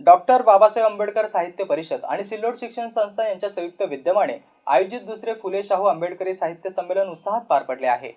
Doctor Babasaheb Ambedkar साहित्य परिषद आणि सिल्लोड शिक्षण संस्था यांच्या संयुक्त विद्यमाने आयोजित दुसरे फुले शाहू आंबेडकरी साहित्य संमेलन उत्साहात पार पडले आहे.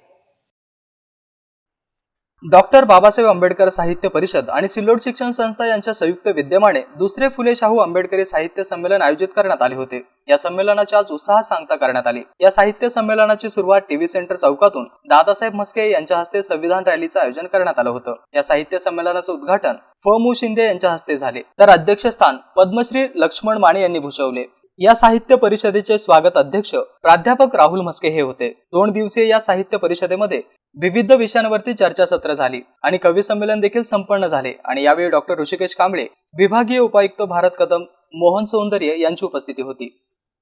डॉक्टर बाबासाहेब आंबेडकर साहित्य परिषद आणि सिल्लोड शिक्षण संस्था यांच्या संयुक्त विद्यमाने दुसरे फुले शाहू आंबेडकरी साहित्य संमेलन आयोजित करण्यात आले होते. या संमेलनाची आज उत्साहात सांगता करण्यात आली. या साहित्य संमेलनाची सुरुवात टीव्ही सेंटर चौकातून दादासाहेब म्हस्के यांच्या हस्ते संविधान रॅलीचं आयोजन करण्यात आलं होतं. या साहित्य संमेलनाचं उद्घाटन फ. मु. शिंदे यांच्या हस्ते झाले. तर अध्यक्षस्थान पद्मश्री लक्ष्मण माने यांनी भूषवले. या साहित्य परिषदेचे स्वागत अध्यक्ष प्राध्यापक राहुल म्हस्के हे होते. दोन दिवसीय या साहित्य परिषदेमध्ये विविध विषयांवरती चर्चासत्र झाली आणि कवी संमेलन देखील संपन्न झाले आणि यावेळी डॉक्टर ऋषिकेश कांबळे विभागीय उपायुक्त भारत कदम मोहन सौंदर्य यांची उपस्थिती होती.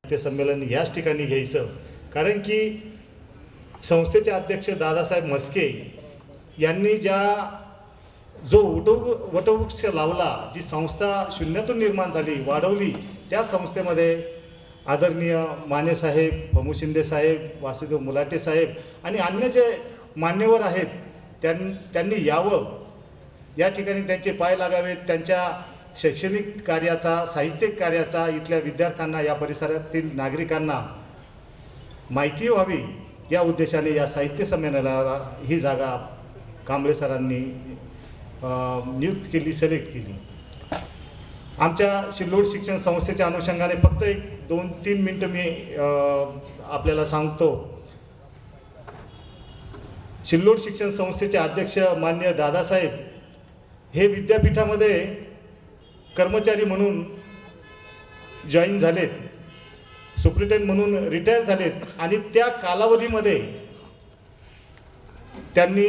ते संमेलन याच ठिकाणी घ्यायचं. कारण की संस्थेचे अध्यक्ष दादासाहेब म्हस्के यांनी ज्या जो वटवृक्ष लावला जी संस्था शून्यातून निर्माण झाली वाढवली त्या संस्थेमध्ये आदरणीय मानेसाहेब फमू शिंदे साहेब वासुदेव मुलाटे साहेब आणि अन्य जे मान्यवर आहेत त्यां त्यांनी यावं. या ठिकाणी त्यांचे पाय लागावेत. त्यांच्या शैक्षणिक कार्याचा साहित्यिक कार्याचा इथल्या विद्यार्थ्यांना या परिसरातील नागरिकांना माहिती व्हावी. या उद्देशाने या साहित्य संमेलनाला ही जागा कांबळे सरांनी नियुक्त केली सिलेक्ट केली. आमच्या सिल्लोड शिक्षण संस्थेच्या अनुषंगाने फक्त एक दोन तीन मिनटं मी आपल्याला सांगतो. सिल्लोड शिक्षण संस्थेचे अध्यक्ष मान्य दादासाहेब हे विद्यापीठामध्ये कर्मचारी म्हणून जॉईन झालेत सुप्रिटेंड म्हणून रिटायर झालेत आणि त्या कालावधीमध्ये त्यांनी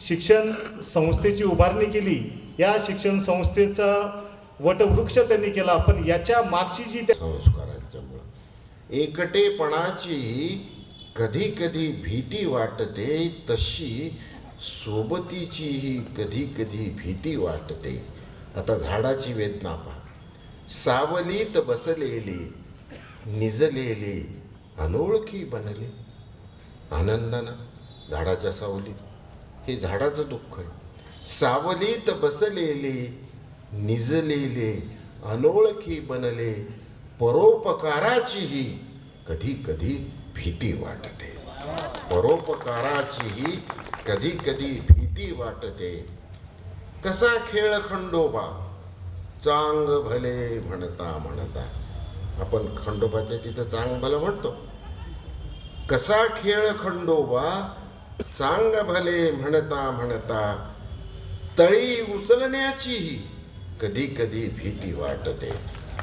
शिक्षण संस्थेची उभारणी केली. या शिक्षण संस्थेचा वटवृक्ष त्यांनी केला. पण याच्या मागची जी त्या- संस्कारांच्यामुळं. एकटेपणाची कधी कधी भीती वाटते तशी सोबतीचीही कधी कधी भीती वाटते. आता झाडाची वेदना पहा. सावलीत बसलेली निजलेली अनोळखी बनले. आनंदानं झाडाच्या सावलीत. हे झाडाचं दुःख आहे. सावलीत बसलेली निजलेले अनोळखी बनले परोपकाराचीही कधी कधी भीती वाटते. परोपकाराचीही कधी कधी भीती वाटते. कसा खेळ खंडोबा? चांग भले म्हणता म्हणता. आपण खंडोबाच्या तिथं चांग भलं म्हणतो. कसा खेळ खंडोबा? चांग भले म्हणता म्हणता. तळी उचलण्याचीही कधी कधी भीती वाटते.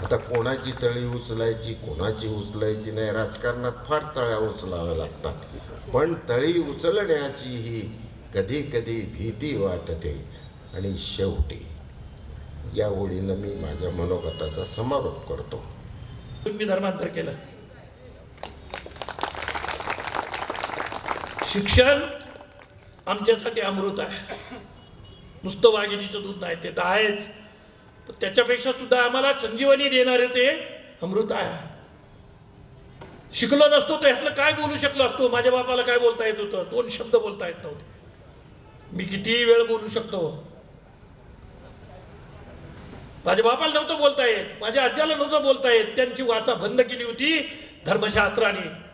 आता कोणाची तळी उचलायची कोणाची उचलायची नाही राजकारणात फार तळ्या उचलाव्या लागतात. पण तळी उचलण्याचीही कधी कधी भीती वाटते. आणि शेवटी या ओळीनं मी माझ्या मनोगताचा समारोप करतो. मी धर्मांतर केलं. शिक्षण आमच्यासाठी अमृत आहे. नुसतं वाघिणीचं दूध नाही ते तर आहेच. त्याच्यापेक्षा सुद्धा आम्हाला संजीवनी देणारे ते अमृत आहे. शिकलो नसतो तर ह्यातलं काय बोलू शकलो असतो? माझ्या बापाला काय बोलता येत होतं? दोन शब्द बोलता येत नव्हते. मी किती वेळ बोलू शकतो? माझ्या बापाला नव्हतं बोलता येत. माझ्या आज्याला नव्हतं बोलता येत. त्यांची वाचा बंद केली होती धर्मशास्त्राने.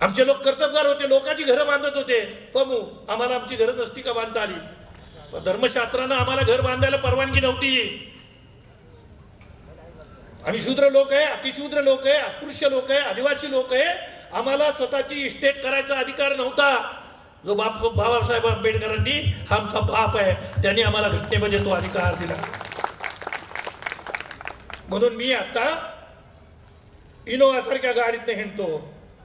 आमचे लोक कर्तबगार होते. लोकांची घरं बांधत होते. पमू आम्हाला आमची घरं नसती का बांधता आली? धर्मशास्त्रानं आम्हाला घर बांधायला परवानगी नव्हती. आम्ही शूद्र लोक आहे अतिशूद्र लोक आहे अस्पृश्य लोक आहे आदिवासी लोक आहे आम्हाला स्वतःची इस्टेट करायचा अधिकार नव्हता. जो बाप बाबासाहेब आंबेडकरांनी हा आमचा बाप आहे त्यांनी आम्हाला घटनेमध्ये तो अधिकार दिला. म्हणून मी आता इनोव्हासारख्या गाडीतनं हिंडतो.